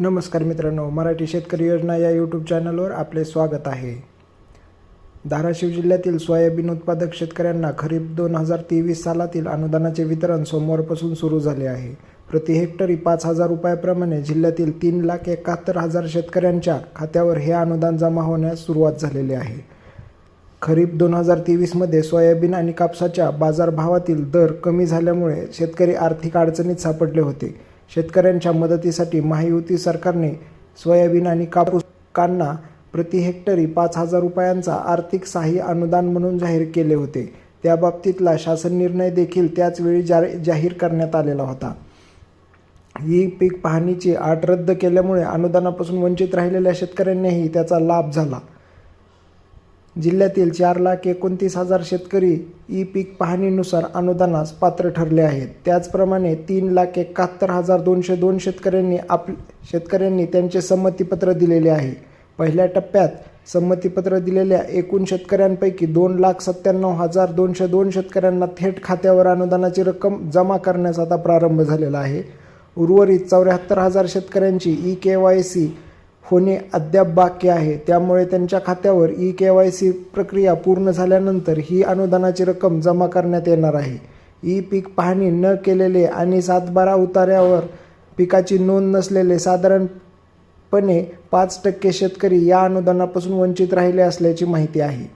नमस्कार मित्रांनो मराठी शेतकरी योजना या यूट्यूब चॅनलवर आपले स्वागत आहे. धाराशिव जिल्ह्यातील सोयाबीन उत्पादक शेतकऱ्यांना खरीप दोन हजार तेवीस सालातील अनुदानाचे वितरण सोमवारपासून सुरू झाले आहे. प्रति हेक्टरी पाच हजार रुपयाप्रमाणे जिल्ह्यातील तीन लाख एकाहत्तर हजार शेतकऱ्यांच्या खात्यावर हे अनुदान जमा होण्यास सुरुवात झालेली आहे. खरीप दोन हजार तेवीसमध्ये सोयाबीन आणि कापसाच्या बाजारभावातील दर कमी झाल्यामुळे शेतकरी आर्थिक अडचणीत सापडले होते. शेतकऱ्यांच्या मदतीसाठी महायुती सरकारने सोयाबीन आणि कापूसकांना प्रति हेक्टरी पाच हजार रुपयांचा आर्थिक सहाय्य अनुदान म्हणून जाहीर केले होते. त्याबाबतीतला शासन निर्णय देखील त्याचवेळी जा जाहीर करण्यात आलेला होता. ही पीक पाहणीची आट रद्द केल्यामुळे अनुदानापासून वंचित राहिलेल्या शेतकऱ्यांनाही त्याचा लाभ झाला. जिल्ह्यातील चार लाख एकोणतीस हजार शेतकरी ई पीक पाहणीनुसार अनुदानास पात्र ठरले आहेत. त्याचप्रमाणे तीन लाख एकाहत्तर हजार दोनशे दोन शेतकऱ्यांनी आप शेतकऱ्यांनी त्यांचे संमतीपत्र दिलेले आहे. पहिल्या टप्प्यात संमतीपत्र दिलेल्या एकूण शेतकऱ्यांपैकी दोन लाख सत्त्याण्णव हजार दोनशे दोन शेतकऱ्यांना थेट खात्यावर अनुदानाची रक्कम जमा करण्यास आता प्रारंभ झालेला आहे. उर्वरित चौऱ्याहत्तर हजार शेतकऱ्यांची ई के वाय सी होणे अद्याप बाकी आहे. त्यामुळे त्यांच्या खात्यावर ई के वाय सी प्रक्रिया पूर्ण झाल्यानंतर ही अनुदानाची रक्कम जमा करण्यात येणार आहे. ई पीक पाहणी न केलेले आणि सातबारा उतार्यावर पिकाची नोंद नसलेले साधारणपणे पाच टक्के शेतकरी या अनुदानापासून वंचित राहिले असल्याची माहिती आहे.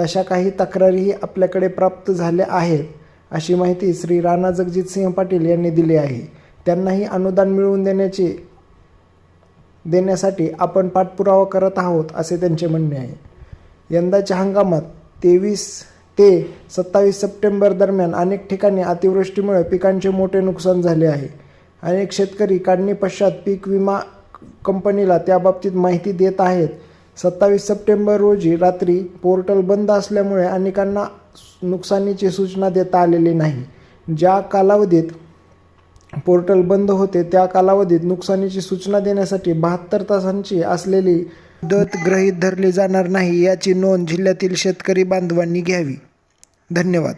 तशा काही तक्रारीही आपल्याकडे प्राप्त झाल्या आहेत अशी माहिती श्री राणा जगजितसिंह पाटील यांनी दिली आहे. त्यांनाही अनुदान मिळवून देण्याचे देण्यासाठी आपण पाठपुरावा करत आहोत असे त्यांचे म्हणणे आहे. यंदाच्या हंगामात तेवीस ते सत्तावीस सप्टेंबर दरम्यान अनेक ठिकाणी अतिवृष्टीमुळे पिकांचे मोठे नुकसान झाले आहे. अनेक शेतकरी काढणी पश्चात पीक विमा कंपनीला त्याबाबतीत माहिती देत आहेत. सत्तावीस सप्टेंबर रोजी रात्री पोर्टल बंद असल्यामुळे अनेकांना नुकसानीची सूचना देता आलेली नाही. ज्या कालावधीत पोर्टल बंद होते त्या कालावधीत नुकसानीची सूचना देण्यासाठी बहात्तर तासांची असलेली मुदत गृहीत धरली जाणार नाही याची नोंद जिल्ह्यातील शेतकरी बांधवांनी घ्यावी. धन्यवाद.